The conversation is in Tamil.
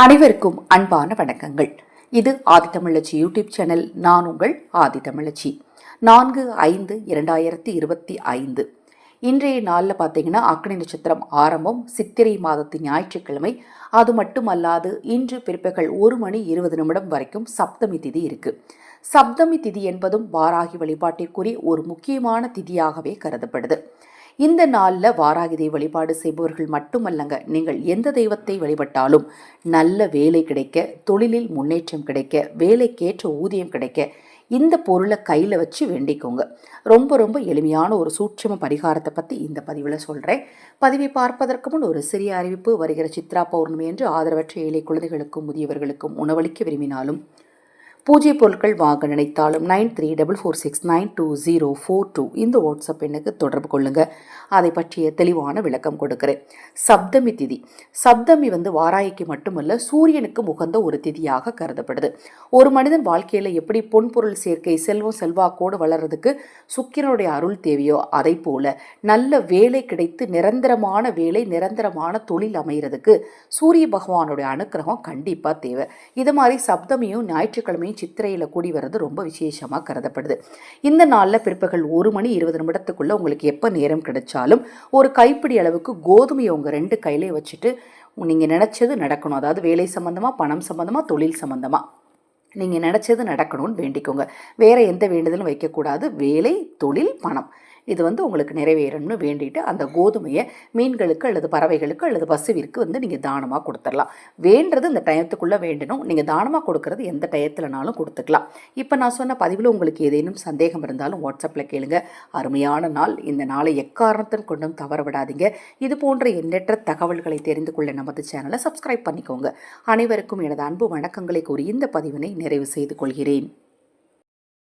அனைவருக்கும் அன்பான வணக்கங்கள். இது ஆதித்தமிழச்சி யூடியூப் சேனல். நான் உங்கள் ஆதித்தமிழச்சி. நான்கு ஐந்து இரண்டாயிரத்தி இருபத்தி ஐந்து. இன்றைய நாளில் பார்த்தீங்கன்னா அக்னி நட்சத்திரம் ஆரம்பம் சித்திரை மாதத்து ஞாயிற்றுக்கிழமை. அது மட்டுமல்லாது இன்று பிற்பகல் ஒரு மணி இருபது நிமிடம் வரைக்கும் சப்தமி திதி இருக்கு. சப்தமி திதி என்பதும் வாராகி வழிபாட்டிற்குரிய ஒரு முக்கியமான திதியாகவே கருதப்படுது. இந்த நாளில் வாராகி தெய்வ வழிபாடு செய்பவர்கள் மட்டுமல்லங்க. நீங்கள் எந்த தெய்வத்தை வழிபட்டாலும் நல்ல வேலை கிடைக்க தொழிலில் முன்னேற்றம் கிடைக்க வேலைக்கேற்ற ஊதியம் கிடைக்க இந்த பொருளை கையில் வச்சு வேண்டிக்கோங்க. ரொம்ப ரொம்ப எளிமையான ஒரு சூட்சம பரிகாரத்தை பற்றி இந்த பதிவில் சொல்கிறேன் பதிவை பார்ப்பதற்கு முன் ஒரு சிறிய அறிவிப்பு. வருகிற சித்ரா பௌர்ணமி என்று ஆதரவற்ற ஏழை குழந்தைகளுக்கும் முதியவர்களுக்கும் உணவளிக்க விரும்பினாலும் பூஜை பொருட்கள் வாங்க நினைத்தாலும் nine three double four six nine two zero four two இந்த வாட்ஸ்அப் எண்ணுக்கு தொடர்பு கொள்ளுங்கள் அதை பற்றிய தெளிவான விளக்கம் கொடுக்கிறேன். சப்தமி திதி. சப்தமி வந்து வாராய்க்கு மட்டுமல்ல சூரியனுக்கு உகந்த ஒரு திதியாக கருதப்படுது. ஒரு மனிதன் வாழ்க்கையில் எப்படி பொன்பொருள் சேர்க்கை செல்வம் செல்வாக்கோடு வளர்றதுக்கு சுக்கிரனுடைய அருள் தேவையோ அதை போல நல்ல வேலை கிடைத்து நிரந்தரமான வேலை நிரந்தரமான தொழில் அமைகிறதுக்கு சூரிய பகவானுடைய அனுக்கிரகம் கண்டிப்பாக தேவை. இது மாதிரி சப்தமியும் ஞாயிற்றுக்கிழமையும் சித்திரையில் கூடி வர்றது ரொம்ப விசேஷமாக கருதப்படுது. இந்த நாளில் பிற்பகல் ஒரு மணி இருபது நிமிடத்துக்குள்ளே உங்களுக்கு எப்போ நேரம் கிடைச்சாலும் ஒரு கைப்பிடி அளவுக்கு கோதுமையை உங்கள் ரெண்டு கையிலே வச்சுட்டு நீங்கள் நினச்சது நடக்கணும். அதாவது வேலை சம்மந்தமாக பணம் சம்மந்தமாக தொழில் சம்மந்தமாக நீங்கள் நினச்சது நடக்கணும்னு வேண்டிக்கோங்க. வேறு எந்த வேண்டுதலும் வைக்கக்கூடாது. வேலை தொழில் பணம். இது வந்து உங்களுக்கு நிறைவேறணும்னு வேண்டிட்டு அந்த கோதுமையை மீன்களுக்கு அல்லது பறவைகளுக்கு அல்லது பசுவிற்கு வந்து நீங்கள் தானமாக கொடுத்துடலாம். வேண்டது இந்த டயத்துக்குள்ளே வேண்டணும். நீங்கள் தானமாக கொடுக்கறது எந்த டயத்துலனாலும் கொடுத்துக்கலாம். இப்போ நான் சொன்ன பதிவில் உங்களுக்கு ஏதேனும் சந்தேகம் இருந்தாலும் வாட்ஸ்அப்பில் கேளுங்க. அருமையான நாள். இந்த நாளை எக்காரணத்தின் கொண்டும் தவற விடாதீங்க. இது போன்ற எண்ணற்ற தகவல்களை தெரிந்து கொள்ள நமது சேனலை சப்ஸ்கிரைப் பண்ணிக்கோங்க. அனைவருக்கும் எனது அன்பு வணக்கங்களை கூறி இந்த பதிவினை நிறைவு செய்து கொள்கிறேன்.